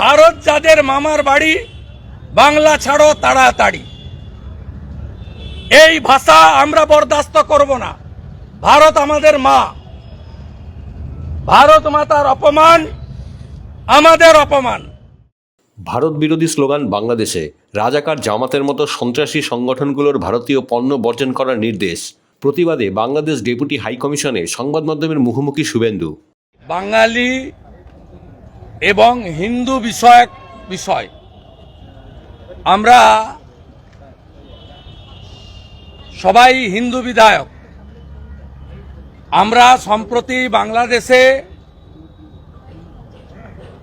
ভারত যাদের মামার বাড়ি বাংলা ছাড়ো তাড়াতাড়ি। এই ভাষা আমরা বরদাস্ত করব না। ভারত আমাদের মা। ভারত মাতার অপমান আমাদের অপমান। ভারত বিরোধী স্লোগান বাংলাদেশে রাজাকার জামাতের মতো সন্ত্রাসী সংগঠনগুলোর ভারতীয় পণ্য বর্জন করার নির্দেশ। প্রতিবাদে বাংলাদেশ ডেপুটি হাই কমিশনে সংবাদ মাধ্যমের মুখোমুখি শুভেন্দু। বাঙালি এবং হিন্দু বিষয়ক বিষয়। আমরা সবাই হিন্দু বিধায়ক। আমরা সম্প্রতি বাংলাদেশে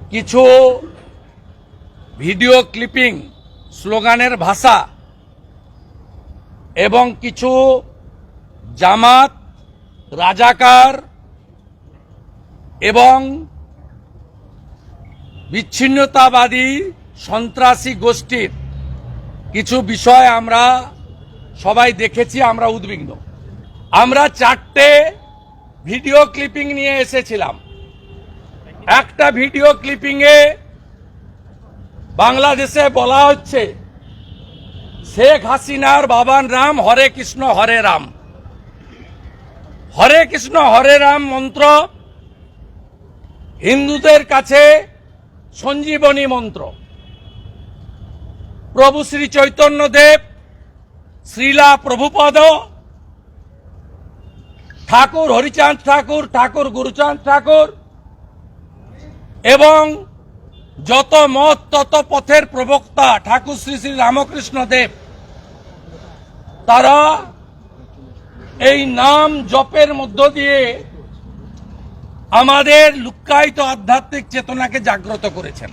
কিছু ভিডিও ক্লিপিং স্লোগানের ভাষা এবং কিছু জামাত, রাজাকার এবং বিচ্ছিন্নতাবাদী সন্ত্রাসী গোষ্ঠীর কিছু বিষয় আমরা সবাই দেখেছি, আমরা উদ্বিগ্ন। আমরা চারটে ভিডিও ক্লিপিং নিয়ে এসেছিলাম। একটা ভিডিও ক্লিপিংয়ে বাংলাদেশে বলা হচ্ছে, শেখ হাসিনার বাবার নাম হরে কৃষ্ণ, হরে রাম। হরে কৃষ্ণ, হরে রাম মন্ত্র হিন্দুদের কাছে সঞ্জীবনী মন্ত্র। প্রভু শ্রী চৈতন্যদেব শ্রীলা প্রভুপদ, ঠাকুর হরিচাঁদ ঠাকুর ঠাকুর গুরুচাঁদ ঠাকুর, এবং যত মত তত পথের প্রবক্তা ঠাকুর শ্রী শ্রী রামকৃষ্ণ দেব। তারা এই নাম জপের মধ্য দিয়ে আমাদের লুক্কায়িত আধ্যাত্মিক চেতনাকে জাগ্রত করেছেন।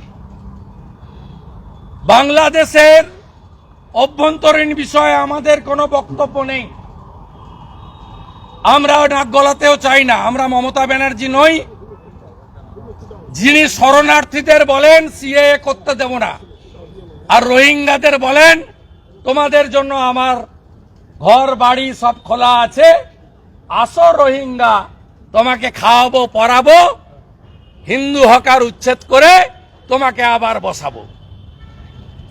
বাংলাদেশের অভ্যন্তরীণ বিষয়ে আমাদের কোনো বক্তব্য নেই। আমরা নাক গলাতেও চাই না, আমরা মমতা ব্যানার্জি নই। যিনি শরণার্থীদের বলেন সিএ করতে দেব না। আর রোহিঙ্গাদের বলেন, তোমাদের জন্য আমার ঘর, বাড়ি সব খোলা আছে। আসো রোহিঙ্গা তোমাকে খাওয়াবো, পরাবো, হিন্দু হকার উচ্ছেদ করে তোমাকে আবার বসাবো।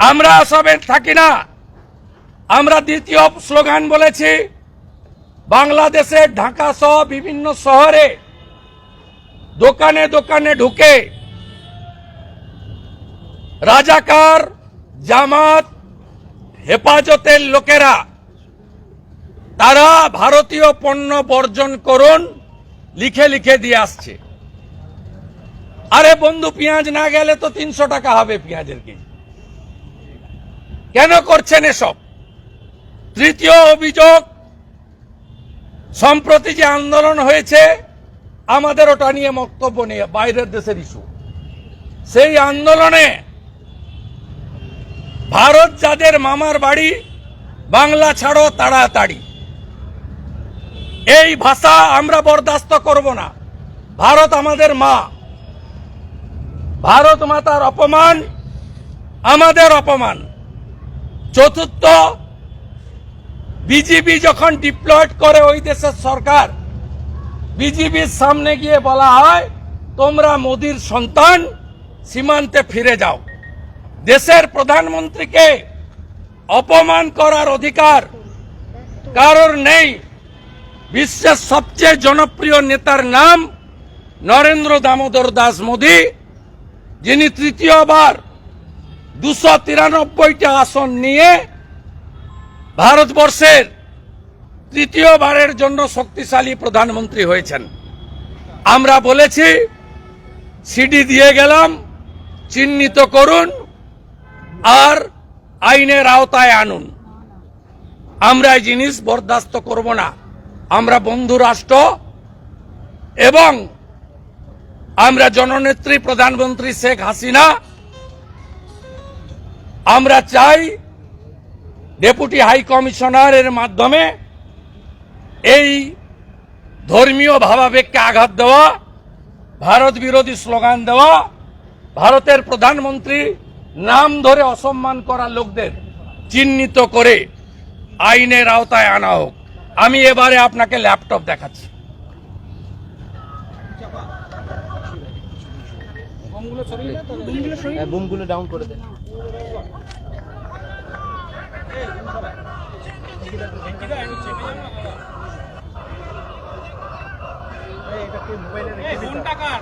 আমরা সবে থাকি না। আমরা দ্বিতীয় স্লোগান বলেছি বাংলাদেশের ঢাকা সহ বিভিন্ন শহরে দোকানে দোকানে ঢুকে রাজাকার, জামাত, হেফাজতের লোকেরা তারা ভারতীয় পণ্য বর্জন করুন লিখে লিখে দিয়ে আসছে। আরে বন্ধু, পেঁয়াজ না গেলে তো তিনশো টাকা হবে পেঁয়াজের কেজি। কেন করছেন এসব? তৃতীয় অভিযোগ, সম্প্রতি যে আন্দোলন হয়েছে, আমাদের ওটা নিয়ে বক্তব্য নেই, বাইরের দেশের ইস্যু সেই আন্দোলনে ভারত যাদের মামার বাড়ি, বাংলা ছাড়ো তাড়াতাড়ি। এই ভাষা আমরা বরদাস্ত করব না। ভারত আমাদের মা। ভারত মাতার অপমান আমাদের অপমান। চতুর্থ, বিজেপি যখন ডিপ্লয়েড করে ওই দেশের সরকার, বিজেপির সামনে গিয়ে বলা হয়, তোমরা মোদির সন্তান, সীমান্তে ফিরে যাও। দেশের প্রধানমন্ত্রীকে অপমান করার অধিকার কারোর নেই। বিশ্বের সবচেয়ে জনপ্রিয় নেতার নাম নরেন্দ্র দামোদর দাস মোদী, যিনি তৃতীয়বার দুশো তিরানব্বইটা আসন নিয়ে ভারতবর্ষের তৃতীয়বারের জন্য শক্তিশালী প্রধানমন্ত্রী হয়েছেন। আমরা বলেছি, সিডি দিয়ে গেলাম, চিহ্নিত করুন, আর আইনের আওতায় আনুন। আমরা এই জিনিস বরদাস্ত করব না। আমরা বন্ধু রাষ্ট্র এবং আমরা জননেত্রী প্রধানমন্ত্রী শেখ হাসিনা। আমরা চাই ডেপুটি হাই কমিশনারের মাধ্যমে এই ধর্মীয় ভাবাবেগকে আঘাত দেওয়া, ভারত বিরোধী স্লোগান দেওয়া, ভারতের প্রধানমন্ত্রী নাম ধরে অসম্মান করা লোকদের চিহ্নিত করে আইনের আওতায় আনা হোক। আমি এবারে আপনাকে ল্যাপটপ দেখাচ্ছি। বুমগুলো ডাউন করে দেন। এই, ফোনটা কার?